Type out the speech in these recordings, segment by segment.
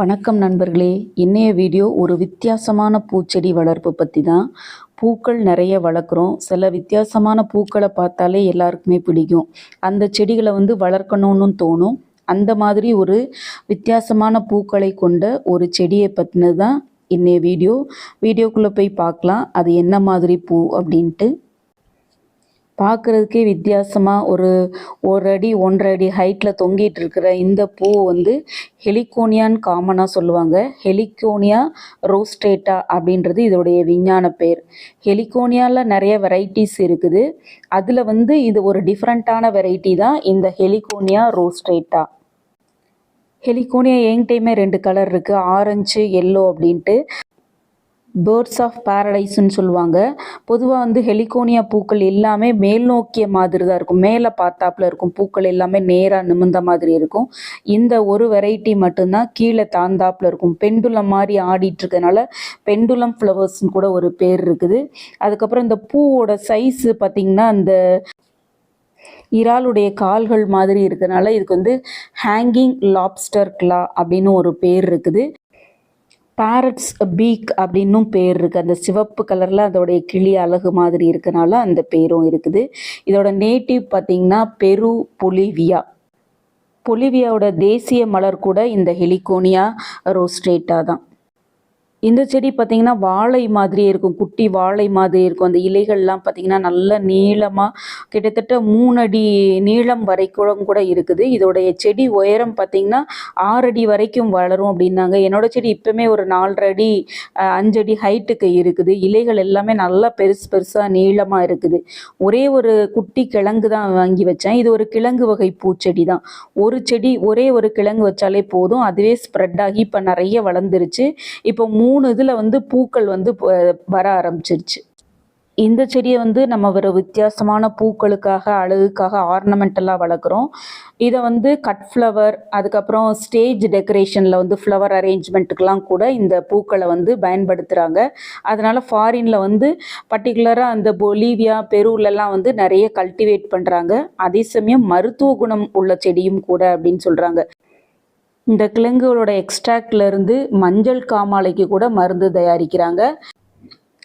வணக்கம் நண்பர்களே. இன்றைய வீடியோ ஒரு வித்தியாசமான பூச்செடி வளர்ப்பு பற்றி தான். பூக்கள் நிறைய வளர்க்குறோம். சில வித்தியாசமான பூக்களை பார்த்தாலே எல்லாருக்குமே பிடிக்கும். அந்த செடிகளை வந்து வளர்க்கணும்னு தோணும். அந்த மாதிரி ஒரு வித்தியாசமான பூக்களை கொண்ட ஒரு செடியை பற்றினது தான் இன்றைய வீடியோ. வீடியோக்குள்ளே போய் பார்க்கலாம். அது என்ன மாதிரி பூ அப்படின்ட்டு. பார்க்குறதுக்கே வித்தியாசமாக ஒரு ஒரு அடி ஒன்றரை அடி ஹைட்டில் தொங்கிட்டு இருக்கிற இந்த பூ வந்து ஹெலிகோனியான்னு காமனாக சொல்லுவாங்க. ஹெலிகோனியா ரோஸ்டேட்டா அப்படின்றது இதோடைய விஞ்ஞான பேர். ஹெலிகோனியாவில் நிறைய வெரைட்டிஸ் இருக்குது. அதில் வந்து இது ஒரு டிஃப்ரெண்ட்டான வெரைட்டி தான் இந்த ஹெலிகோனியா ரோஸ்டேட்டா. ஹெலிகோனியா என்கிட்டையுமே ரெண்டு கலர் இருக்குது ஆரஞ்சு எல்லோ அப்படின்ட்டு. பேர்ட்ஸ் ஆஃப் பேரடைஸ்ன்னு சொல்லுவாங்க. பொதுவாக வந்து ஹெலிகோனியா பூக்கள் எல்லாமே மேல் நோக்கிய மாதிரி தான் இருக்கும். மேலே பார்த்தாப்புல இருக்கும். பூக்கள் எல்லாமே நேராக நிமிர்ந்த மாதிரி இருக்கும். இந்த ஒரு வெரைட்டி மட்டும்தான் கீழே தாந்தாப்புல இருக்கும். பெண்டுலம் மாதிரி ஆடிட்டு இருக்கனால பெண்டுலம் ஃப்ளவர்ஸ்னு கூட ஒரு பேர் இருக்குது. அதுக்கப்புறம் இந்த பூவோட சைஸு பார்த்திங்கன்னா அந்த இறாலுடைய கால்கள் மாதிரி இருக்கிறனால இதுக்கு வந்து ஹேங்கிங் லாப்ஸ்டர் கிளா அப்படின்னு ஒரு பேர் இருக்குது. பேரட்ஸ் பீக் அப்படின்னும் பேர் இருக்குது அந்த சிவப்பு கலரில் அதோடைய கிளி அழகு மாதிரி இருக்கனால அந்த பேரும் இருக்குது. இதோட நேட்டிவ் பார்த்திங்கன்னா பெரு பொலிவியா. பொலிவியாவோட தேசிய மலர் கூட இந்த ஹெலிகோனியா ரோஸ்ட்ரேட்டா தான். இந்த செடி பார்த்திங்கன்னா வாழை மாதிரியே இருக்கும். குட்டி வாழை மாதிரி இருக்கும். அந்த இலைகள்லாம் பார்த்திங்கன்னா நல்ல நீளமாக கிட்டத்தட்ட மூணடி நீளம் வரைக்கும் கூட இருக்குது. இதோடைய செடி உயரம் பார்த்திங்கன்னா ஆறடி வரைக்கும் வளரும் அப்படின்னாங்க. என்னோட செடி இப்போவுமே ஒரு நாலரை அடி ஹைட்டுக்கு இருக்குது. இலைகள் எல்லாமே நல்லா பெருசு பெருசாக நீளமாக இருக்குது. ஒரே ஒரு குட்டி கிழங்கு தான் வாங்கி வச்சேன். இது ஒரு கிழங்கு வகை பூச்செடி தான். ஒரு செடி ஒரே ஒரு கிழங்கு வச்சாலே போதும். அதுவே ஸ்ப்ரெட் ஆகி இப்போ நிறைய வளர்ந்துருச்சு. இப்போ மூ மூணு இதில் வந்து பூக்கள் வந்து வர ஆரம்பிச்சிருச்சு. இந்த செடியை வந்து நம்ம ஒரு வித்தியாசமான பூக்களுக்காக அழகுக்காக ஆர்னமெண்டலாக வளர்க்குறோம். இதை வந்து கட் ஃப்ளவர் அதுக்கப்புறம் ஸ்டேஜ் டெக்கரேஷனில் வந்து ஃப்ளவர் அரேஞ்ச்மெண்ட்டுக்கெலாம் கூட இந்த பூக்களை வந்து பயன்படுத்துகிறாங்க அதனால் ஃபாரினில் வந்து பர்டிகுலராக அந்த பொலிவியா பெருவிலலாம் வந்து நிறைய கல்டிவேட் பண்ணுறாங்க அதே சமயம் மருத்துவ குணம் உள்ள செடியும் கூட அப்படின்னு சொல்கிறாங்க இந்த கிழங்குகளோட எக்ஸ்ட்ராக்ட்ல இருந்து மஞ்சள் காமாலைக்கு கூட மருந்து தயாரிக்கிறாங்க.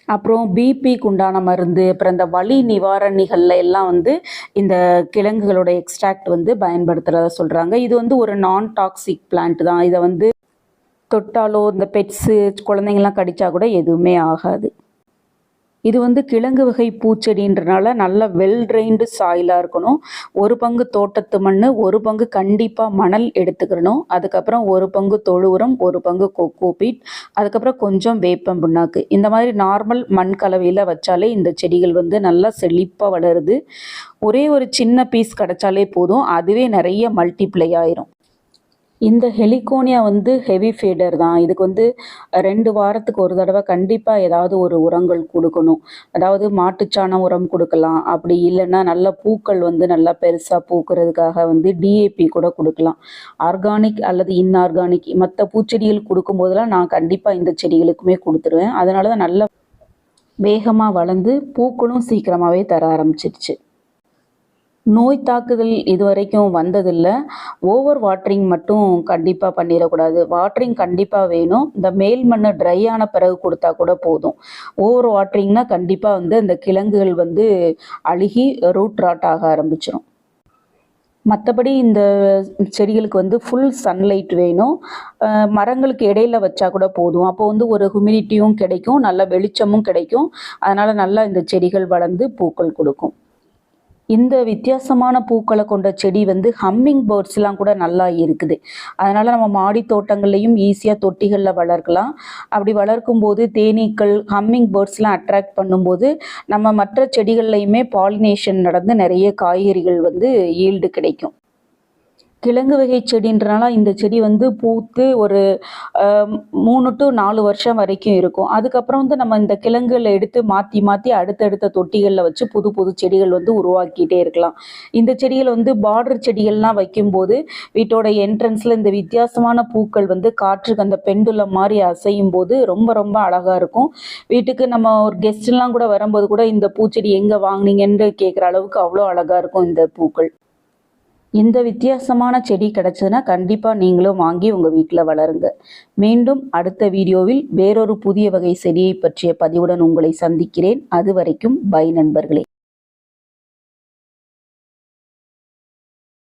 அப்புறம் பிபிக்கு உண்டான மருந்து அப்புறம் இந்த வலி நிவாரணிகள்ல எல்லாம் வந்து இந்த கிழங்குகளோட எக்ஸ்ட்ராக்ட் வந்து பயன்படுத்துகிறதா சொல்கிறாங்க இது வந்து ஒரு நான் டாக்ஸிக் பிளான்ட் தான். இதை வந்து தொட்டாலோ இந்த பெட்ஸு குழந்தைங்கள்லாம் கடித்தா கூட எதுவுமே ஆகாது. இது வந்து கிழங்கு வகை பூச்செடின்றனால நல்ல வெல் ட்ரைன்டு சாயிலாக இருக்கணும். ஒரு பங்கு தோட்டத்து மண் ஒரு பங்கு கண்டிப்பாக மணல் எடுத்துக்கிடணும். அதுக்கப்புறம் ஒரு பங்கு தொழு உரம் ஒரு பங்கு கொக்கோபீட் அதுக்கப்புறம் கொஞ்சம் வேப்பம் புண்ணாக்கு. இந்த மாதிரி நார்மல் மண் கலவையில் வச்சாலே இந்த செடிகள் வந்து நல்லா செழிப்பாக வளருது. ஒரே ஒரு சின்ன பீஸ் கிடச்சாலே போதும். அதுவே நிறைய மல்டிப்ளை ஆயிரும். இந்த ஹெலிகோனியா வந்து ஹெவி ஃபீடர் தான். இதுக்கு வந்து ரெண்டு வாரத்துக்கு ஒரு தடவை கண்டிப்பாக ஏதாவது ஒரு உரங்கள் கொடுக்கணும். அதாவது மாட்டுச்சாணம் உரம் கொடுக்கலாம். அப்படி இல்லைன்னா நல்ல பூக்கள் வந்து நல்லா பெருசாக பூக்கிறதுக்காக வந்து டிஏபி கூட கொடுக்கலாம். ஆர்கானிக் அல்லது இன்ஆர்கானிக் மற்ற பூச்செடிகள் கொடுக்கும்போதெல்லாம் நான் கண்டிப்பாக இந்த செடிகளுக்குமே கொடுத்துருவேன். அதனால தான் நல்ல வேகமாக வளர்ந்து பூக்களும் சீக்கிரமாகவே தர ஆரம்பிச்சிருச்சு. நோய் தாக்குதல் இது வரைக்கும் வந்ததில்லை. ஓவர் வாட்டரிங் மட்டும் கண்டிப்பாக பண்ணிடக்கூடாது. வாட்டரிங் கண்டிப்பாக வேணும். இந்த மேல் மண் ட்ரை ஆன பிறகு கொடுத்தா கூட போதும். ஓவர் வாட்டரிங்னா கண்டிப்பாக வந்து அந்த கிழங்குகள் வந்து அழுகி ரூட் ராட் ஆக ஆரம்பிச்சிடும் மற்றபடி இந்த செடிகளுக்கு வந்து ஃபுல் சன்லைட் வேணும். மரங்களுக்கு இடையில வச்சா கூட போதும். அப்போ வந்து ஒரு ஹுமிடிட்டியும் கிடைக்கும். நல்ல வெளிச்சமும் கிடைக்கும். அதனால் நல்லா இந்த செடிகள் வளர்ந்து பூக்கள் கொடுக்கும். இந்த வித்தியாசமான பூக்களை கொண்ட செடி வந்து ஹம்மிங் பேர்ட்ஸ்லாம் கூட நல்லா இருக்குது. அதனால் நம்ம மாடி தோட்டங்கள்லையும் ஈஸியாக தொட்டிகளில் வளர்க்கலாம். அப்படி வளர்க்கும் போது தேனீக்கள் ஹம்மிங் பேர்ட்ஸ்லாம் அட்ராக்ட் பண்ணும்போது நம்ம மற்ற செடிகள்லையுமே பாலினேஷன் நடந்து நிறைய காய்கறிகள் வந்து ஈல்டு கிடைக்கும். கிழங்கு வகை செடின்றனால இந்த செடி வந்து பூத்து ஒரு மூணு டு நாலு வருஷம் வரைக்கும் இருக்கும். அதுக்கப்புறம் வந்து நம்ம இந்த கிழங்குகளை எடுத்து மாற்றி மாற்றி அடுத்தடுத்த தொட்டிகளில் வச்சு புது புது செடிகள் வந்து உருவாக்கிட்டே இருக்கலாம். இந்த செடிகள் வந்து பார்டர் செடிகள்லாம் வைக்கும்போது வீட்டோட என்ட்ரன்ஸில் இந்த வித்தியாசமான பூக்கள் வந்து காற்றுக்கு அந்த பெண்டுலம் மாதிரி அசையும் போது ரொம்ப ரொம்ப அழகாக இருக்கும். வீட்டுக்கு நம்ம ஒரு கெஸ்ட்லாம் கூட வரும்போது கூட இந்த பூச்செடி எங்கே வாங்குனீங்கன்னு கேட்குற அளவுக்கு அவ்வளோ அழகாக இருக்கும் இந்த பூக்கள். இந்த வித்தியாசமான செடி கிடச்சதுன்னா கண்டிப்பாக நீங்களும் வாங்கி உங்கள் வீட்டில் வளருங்க. மீண்டும் அடுத்த வீடியோவில் வேறொரு புதிய வகை செடியை பற்றிய பதிவுடன் உங்களை சந்திக்கிறேன். அது வரைக்கும் பை நண்பர்களே.